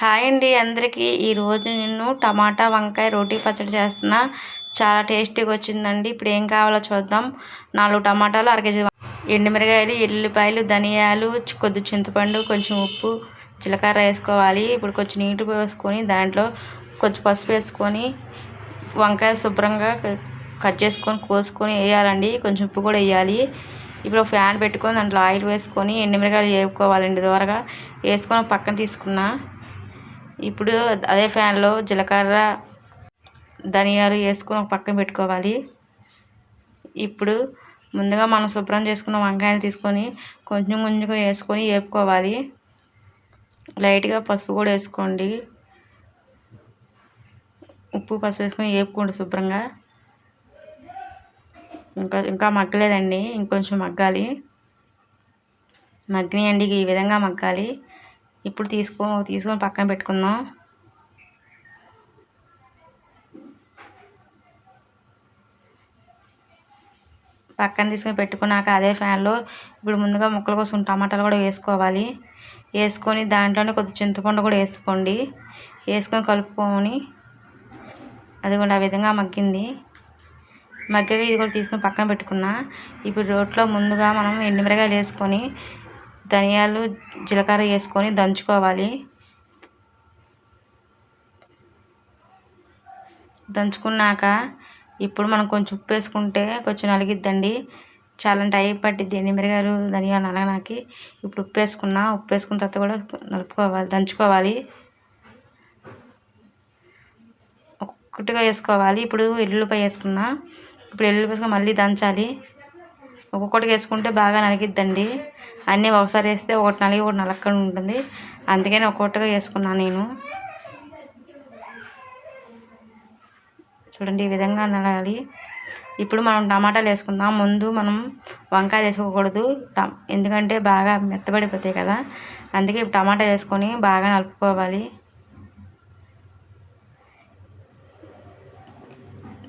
Hi అండి అందరికీ. ఈరోజు నేను టమాటా వంకాయ రోటీ పచ్చడి చేస్తున్నా. చాలా టేస్టీగా వచ్చిందండి. ఇప్పుడు ఏం కావాలో చూద్దాం. నాలుగు టమాటాలు అరకేజీ ఎండుమిరకాయలు ఎల్లిపాయలు ఎల్లుల్లిపాయలు ధనియాలు కొద్ది చింతపండు కొంచెం ఉప్పు జీలకర్ర వేసుకోవాలి. ఇప్పుడు కొంచెం నీటి వేసుకొని దాంట్లో కొంచెం పసుపు వేసుకొని వంకాయ శుభ్రంగా కట్ చేసుకొని కోసుకొని వేయాలండి. కొంచెం ఉప్పు కూడా వేయాలి. ఇప్పుడు ఫ్యాన్ పెట్టుకొని దాంట్లో ఆయిల్ వేసుకొని ఎండుమిరకాయలు వేపుకోవాలండి. త్వరగా వేసుకొని పక్కన తీసుకున్నా. ఇప్పుడు అదే ఫ్యాన్లో జీలకర్ర ధనియాలు వేసుకొని ఒక పక్కన పెట్టుకోవాలి. ఇప్పుడు ముందుగా మనం శుభ్రం చేసుకున్న వంకాయలు తీసుకొని కొంచెం కొంచెం వేసుకొని వేపుకోవాలి. లైట్గా పసుపు కూడా వేసుకోండి. ఉప్పు పసుపు వేసుకొని వేపుకోండి శుభ్రంగా. ఇంకా ఇంకా మగ్గలేదండి ఇంకొంచెం మగ్గాలి. మగ్గినాయండి ఈ విధంగా మగ్గాలి. ఇప్పుడు తీసుకో తీసుకొని పక్కన పెట్టుకుందాం. పక్కన తీసుకొని పెట్టుకున్నాక అదే ఫ్యాన్లో ఇప్పుడు ముందుగా ముక్కల కోసం టమాటాలు కూడా వేసుకోవాలి. వేసుకొని దాంట్లోనే కొద్ది చింతపండు కూడా వేసుకోండి. వేసుకొని కలుపుకొని అది కూడా ఆ విధంగా మగ్గింది. మగ్గగా ఇది కూడా తీసుకొని పక్కన పెట్టుకున్నా. ఇప్పుడు రోట్లో ముందుగా మనం ఎండుమిరగాయలు వేసుకొని ధనియాలు జీలకర్ర వేసుకొని దంచుకోవాలి. దంచుకున్నాక ఇప్పుడు మనం కొంచెం ఉప్పు వేసుకుంటే కొంచెం నలిగిద్దండి. చాలా టైం పట్టిద్ది. ఎండుమిరగాయలు ధనియాలు నలగనాకి ఇప్పుడు ఉప్పు వేసుకున్నా ఉప్పు వేసుకున్న తర్వాత కూడా నలుపుకోవాలి దంచుకోవాలి. ఒక్కటిగా వేసుకోవాలి. ఇప్పుడు ఎల్లుల్లిపాయ వేసుకున్నా ఇప్పుడు ఎల్లుల్లిపాయ మళ్ళీ దంచాలి. ఒక్కొక్కటి వేసుకుంటే బాగా నలిగిద్దండి. అన్నీ ఒకసారి వేస్తే ఒకటి నలిగి ఒకటి నలక్కడ ఉంటుంది. అందుకని ఒక్కొక్కటిగా వేసుకున్నాను నేను. చూడండి ఈ విధంగా నలగాలి ఇప్పుడు మనం టమాటాలు వేసుకుందాం. ముందు మనం వంకాయలు వేసుకోకూడదు. ఎందుకంటే బాగా మెత్తబడిపోతాయి కదా. అందుకే టమాటాలు వేసుకొని బాగా నలుపుకోవాలి.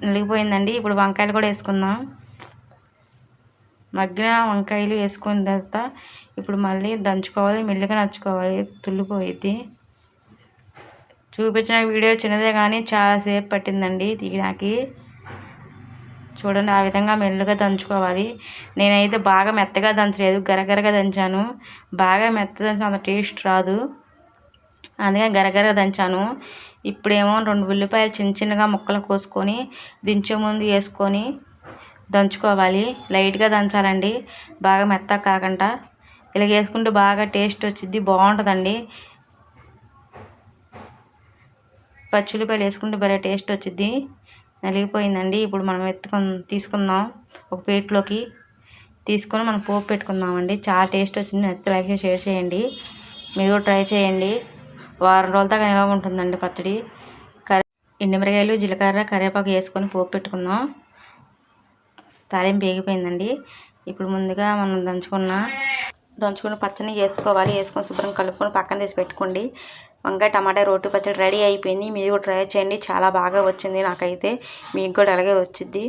నలిగిపోయిందండి. ఇప్పుడు వంకాయలు కూడా వేసుకుందాం. మగ్గిన వంకాయలు వేసుకున్న తర్వాత ఇప్పుడు మళ్ళీ దంచుకోవాలి మెల్లిగా నచ్చుకోవాలి. తుల్లిపోయిద్ది చూపించిన వీడియో చిన్నదే కానీ చాలాసేపు పట్టిందండి తీయడానికి. చూడండి ఆ విధంగా మెల్లుగా దంచుకోవాలి. నేనైతే బాగా మెత్తగా దంచలేదు గరగరగా దంచాను. బాగా మెత్త దంచి అంత టేస్ట్ రాదు. అందుకని గరగర దంచాను. ఇప్పుడేమో రెండు ఉల్లిపాయలు చిన్న చిన్నగా ముక్కలు కోసుకొని దించే ముందు వేసుకొని దంచుకోవాలి. లైట్గా దంచాలండి. బాగా మెత్తగా కాకుండా. ఇలా వేసుకుంటే బాగా టేస్ట్ వచ్చింది బాగుంటుందండి. పచ్చిమిరపకాయలు వేసుకుంటే భలే టేస్ట్ వచ్చింది నలిగిపోయిందండి. ఇప్పుడు మనం ఎత్తుకు తీసుకుందాం. ఒక ప్లేట్లోకి తీసుకొని మనం పోపు పెట్టుకుందామండి. చాలా టేస్ట్ వచ్చింది. నచ్చి లైక్ షేర్ చేయండి. మీరు ట్రై చేయండి. వారం రోజుల దాకా నిల్వ ఉంటుందండి పచ్చడి. కర్రీ ఎండుమిరకాయలు జీలకర్ర కరివేపాకు వేసుకొని పోపు పెట్టుకుందాం. తాలింపు వేగిపోయిందండి. ఇప్పుడు ముందుగా మనం దంచుకున్న దంచుకున్న పచ్చని వేసుకోవాలి వేసుకొని శుభ్రం కలుపుకొని పక్కన తీసి పెట్టుకోండి. వంకాయ టమాటా రోటి పచ్చడి రెడీ అయిపోయింది. మీరు కూడా ట్రై చేయండి. చాలా బాగా వచ్చింది నాకైతే. మీకు కూడా అలాగే వచ్చింది